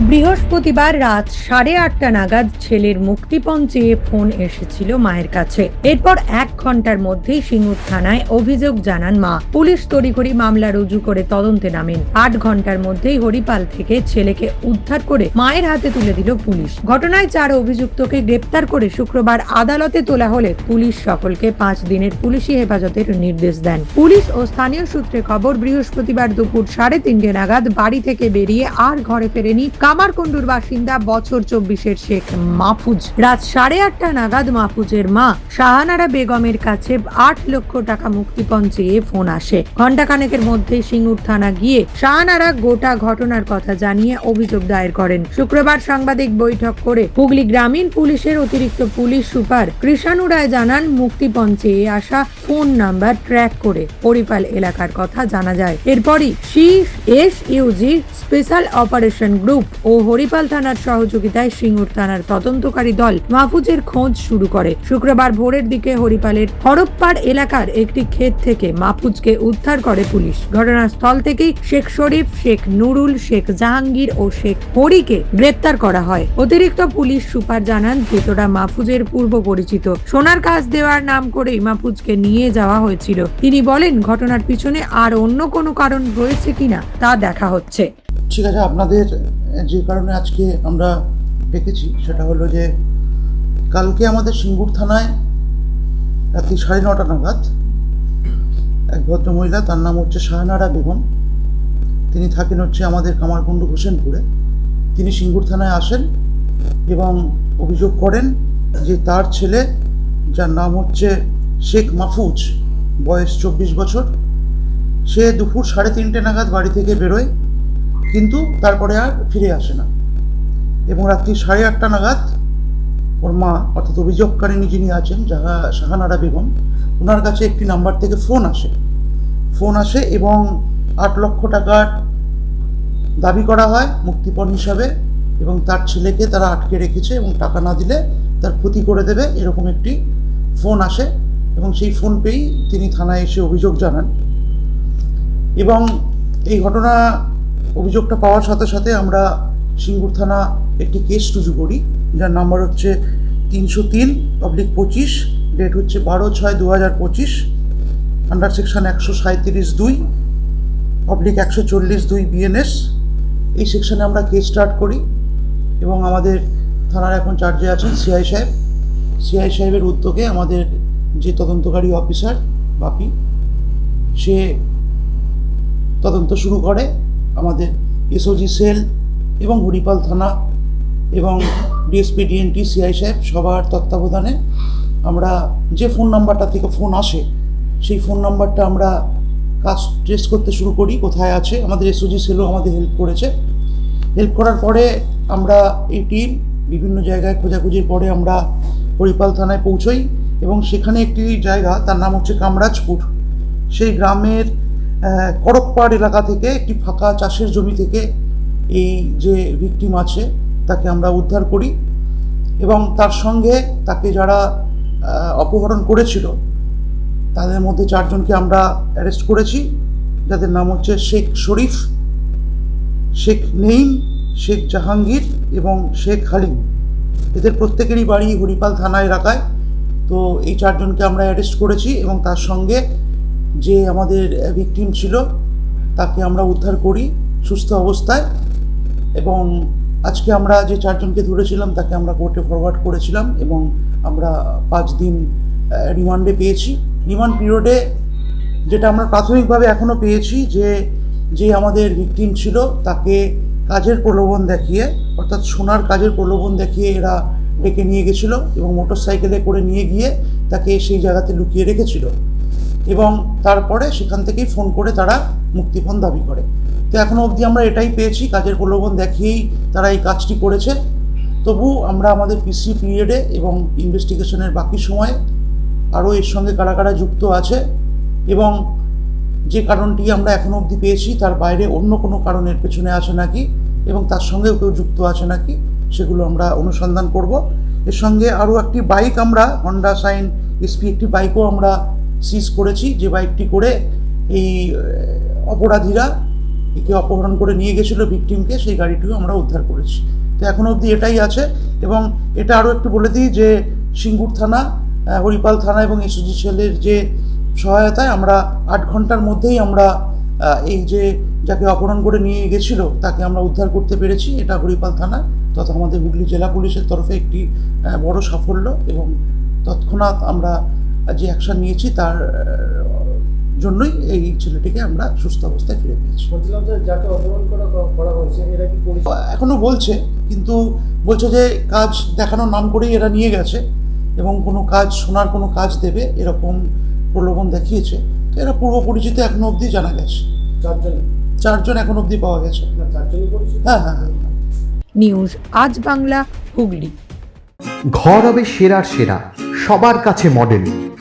বৃহস্পতিবার রাত সাড়ে আটটা নাগাদ ছেলের মুক্তিপণ চেয়ে ফোন এসেছিল মায়ের কাছে। এরপর এক ঘণ্টার মধ্যেই সিঙ্গুর থানায় অভিযোগ জানান মা। পুলিশ তড়িঘড়ি মামলা রুজু করে তদন্তে নামেন। আট ঘণ্টার মধ্যেই হরিপাল থেকে ছেলেকে উদ্ধার করে মায়ের হাতে তুলে দিল পুলিশ। ঘটনায় চার অভিযুক্তকে গ্রেপ্তার করে শুক্রবার আদালতে তোলা হলে পুলিশ সকলকে পাঁচ দিনের পুলিশি হেফাজতের নির্দেশ দেন। পুলিশ ও স্থানীয় সূত্রে খবর, বৃহস্পতিবার দুপুর সাড়ে তিনটে নাগাদ বাড়ি থেকে বেরিয়ে আর ঘরে ফেরেনি কামারকুণ্ডুর বাসিন্দা বছর চব্বিশের শেখ মাহফুজ। রাত সাড়ে আটটা নাগাদ মাহফুজের মা শাহানারা বেগমের কাছে আট লক্ষ টাকা মুক্তিপণ চেয়ে ফোন আসে। ঘণ্টাখানেকের মধ্যে সিঙ্গুর থানা গিয়ে শাহানারা গোটা ঘটনার কথা জানিয়ে অভিযোগ দায়ের করেন। শুক্রবার সাংবাদিক বৈঠক করে হুগলি গ্রামীণ পুলিশের অতিরিক্ত পুলিশ সুপার কৃষাণু রায় জানান, মুক্তিপণ চেয়ে আসা ফোন নাম্বার ট্র্যাক করে পরিপাল এলাকার কথা জানা যায়। এরপরই C S UG special operation group ও হরিপাল থানার সহযোগিতায় সিঙ্গুর থানার তদন্তকারী দল মাহফুজের খোঁজ শুরু করে। শুক্রবার ভোরের দিকে হরিপালের হরপ্পাড় এলাকার একটি ক্ষেত থেকে মাহফুজকে উদ্ধার করে পুলিশ। ঘটনাস্থল থেকেই শেখ শরীফ, শেখ নুরুল, শেখ জাহাঙ্গীর ও শেখ হরিকে গ্রেপ্তার করা হয়। অতিরিক্ত পুলিশ সুপার জানান, ধৃতরা মাহফুজের পূর্ব পরিচিত। সোনার কাজ দেওয়ার নাম করেই মাহফুজকে নিয়ে যাওয়া হয়েছিল। তিনি বলেন, ঘটনার পিছনে আর অন্য কোনো কারণ রয়েছে কিনা তা দেখা হচ্ছে। ঠিক আছে আপনাদের যে কারণে আজকে আমরা ডেকেছি, সেটা হলো যে কালকে আমাদের সিঙ্গুর থানায় রাত্রি সাড়ে নটা নাগাদ এক ভদ্রমহিলা, তার নাম হচ্ছে শাহানারা বেগম, তিনি থাকেন হচ্ছে আমাদের কামারকুণ্ড হোসেনপুরে। তিনি সিঙ্গুর থানায় আসেন এবং অভিযোগ করেন যে তার ছেলে, যার নাম হচ্ছে শেখ মাহফুজ বয়স চব্বিশ বছর, সে দুপুর সাড়ে তিনটে নাগাদ বাড়ি থেকে বেরোয়। কিন্তু তারপরে আর ফিরে আসে না। এবং রাত্রি সাড়ে আটটা নাগাদ ওর মা, অর্থাৎ অভিযোগকারিণী যিনি আছেন, যাহা শাহানারা বেগম ওনার কাছে একটি নাম্বার থেকে ফোন আসে। ফোন আসে এবং আট লক্ষ টাকার দাবি করা হয় মুক্তিপণ হিসাবে এবং তার ছেলেকে তারা আটকে রেখেছে এবং টাকা না দিলে তার ক্ষতি করে দেবে এরকম একটি ফোন আসে এবং সেই ফোন পেয়েই তিনি থানায় এসে অভিযোগ জানান। এবং এই ঘটনা অভিযোগটা পাওয়ার সাথে সাথে আমরা সিঙ্গুর থানা একটি কেস রুজু করি। যার নাম্বার হচ্ছে তিনশো তিন পাবলিক পঁচিশ ডেট হচ্ছে বারো ছয় দু হাজার পঁচিশ আন্ডার সেকশন একশো সাঁত্রিশ দুই পাবলিক একশো চল্লিশ দুই বিএনএস এই সেকশনে আমরা কেস স্টার্ট করি এবং আমাদের থানার এখন চার্জে আছেন সিআই সাহেব। সিআই সাহেবের উদ্যোগে আমাদের যে তদন্তকারী অফিসার বাপি, সে তদন্ত শুরু করে। এসওজি সেল এবং হরিপাল থানা এবং ডিএসপি, ডিএনটি, সিআই সাহেব সবার তত্ত্বাবধানে আমরা যে ফোন নাম্বারটা থেকে ফোন আসে, সেই ফোন নাম্বারটা আমরা কাজ ট্রেস করতে শুরু করি, কোথায় আছে, আমাদের এসওজি সেলও আমাদের হেল্প করেছে। হেল্প করার পরে আমরা এই টিম বিভিন্ন জায়গায় খোঁজাখুঁজির পরে আমরা হরিপাল থানায় পৌঁছই এবং সেখানে একটি জায়গা, তার নাম হচ্ছে কামরাজপুর। সেই গ্রামের আহ, করকপাড় এলাকা থেকে একটি ফাঁকা চাষের জমি থেকে এই যে ভিকটিম আছে তাকে আমরা উদ্ধার করি এবং তার সঙ্গে তাকে যারা অপহরণ করেছিল তাদের মধ্যে চারজনকে আমরা অ্যারেস্ট করেছি। যাদের নাম হচ্ছে শেখ শরীফ শেখ নেইম শেখ জাহাঙ্গীর এবং শেখ হালিম। এদের প্রত্যেকেরই বাড়ি হরিপাল থানা এলাকায়। তো এই চারজনকে আমরা অ্যারেস্ট করেছি এবং তার সঙ্গে যে আমাদের ভিকটিম ছিল, তাকে আমরা উদ্ধার করি সুস্থ অবস্থায় এবং আজকে আমরা যে চারজনকে ধরেছিলাম, তাকে আমরা কোর্টে ফরওয়ার্ড করেছিলাম এবং আমরা পাঁচ দিন রিমান্ডে পেয়েছি। রিমান্ড পিরিয়ডে যেটা আমরা প্রাথমিকভাবে এখনও পেয়েছি যে যে আমাদের ভিকটিম ছিল, তাকে কাজের প্রলোভন দেখিয়ে, অর্থাৎ সোনার কাজের প্রলোভন দেখিয়ে এরা ডেকে নিয়ে গেছিল এবং মোটর সাইকেলে করে নিয়ে গিয়ে তাকে সেই জায়গাতে লুকিয়ে রেখেছিল। এবং তারপরে সেখান থেকেই ফোন করে তারা মুক্তিপণ দাবি করে। তো এখনও অবধি আমরা এটাই পেয়েছি, কাজের প্রলোভন দেখিয়েই তারা এই কাজটি করেছে। তবু আমরা আমাদের পিসি পিরিয়ডে এবং ইনভেস্টিগেশনের বাকি সময়ে আরও এর সঙ্গে কারা কারা যুক্ত আছে এবং যে কারণটি আমরা এখনও অবধি পেয়েছি, তার বাইরে অন্য কোনো কারণের পেছনে আছে নাকি এবং তার সঙ্গেও কেউ যুক্ত আছে নাকি সেগুলো আমরা অনুসন্ধান করব। এর সঙ্গে আরও একটি বাইক আমরা হন্ডা সাইন এসপি একটি বাইকও আমরা সিজ করেছি, যে বাইকটি করে এই অপরাধীরা একে অপহরণ করে নিয়ে গেছিল ভিকটিমকে সেই গাড়িটিও আমরা উদ্ধার করেছি। তো এখনও অবধি এটাই আছে এবং এটা আরও একটু বলে দিই যে সিঙ্গুর থানা হরিপাল থানা এবং এসওজি সেলের যে সহায়তায় আমরা আট ঘণ্টার মধ্যেই আমরা এই যে যাকে অপহরণ করে নিয়ে গেছিল তাকে আমরা উদ্ধার করতে পেরেছি। এটা হরিপাল থানা তথা আমাদের হুগলি জেলা পুলিশের তরফে একটি বড় সাফল্য এবং তৎক্ষণাৎ আমরা যে অ্যাকশন নিয়েছি তার জন্যই এই ছেলেটিকে আমরা সুস্থ অবস্থায় ফিরে পেয়েছি। বলছিলাম যে যাকে অপহরণ করা করা হয়েছে এরা কি পরিচিত এখনও বলছে কিন্তু বলছে যে কাজ দেখানোর নাম করেই এরা নিয়ে গেছে এবং কোনো কাজ শোনার কোনো কাজ দেবে এরকম প্রলোভন দেখিয়েছে। তো এরা পূর্ব পরিচিত এখনও অবধি জানা গেছে। চারজন? চারজন এখন অবধি পাওয়া গেছে। না চারজনই পরিচিত? হ্যাঁ হ্যাঁ হ্যাঁ। নিউজ আজ বাংলা হুগলি। ঘর হবে সেরার সেরা সবার কাছে মডেল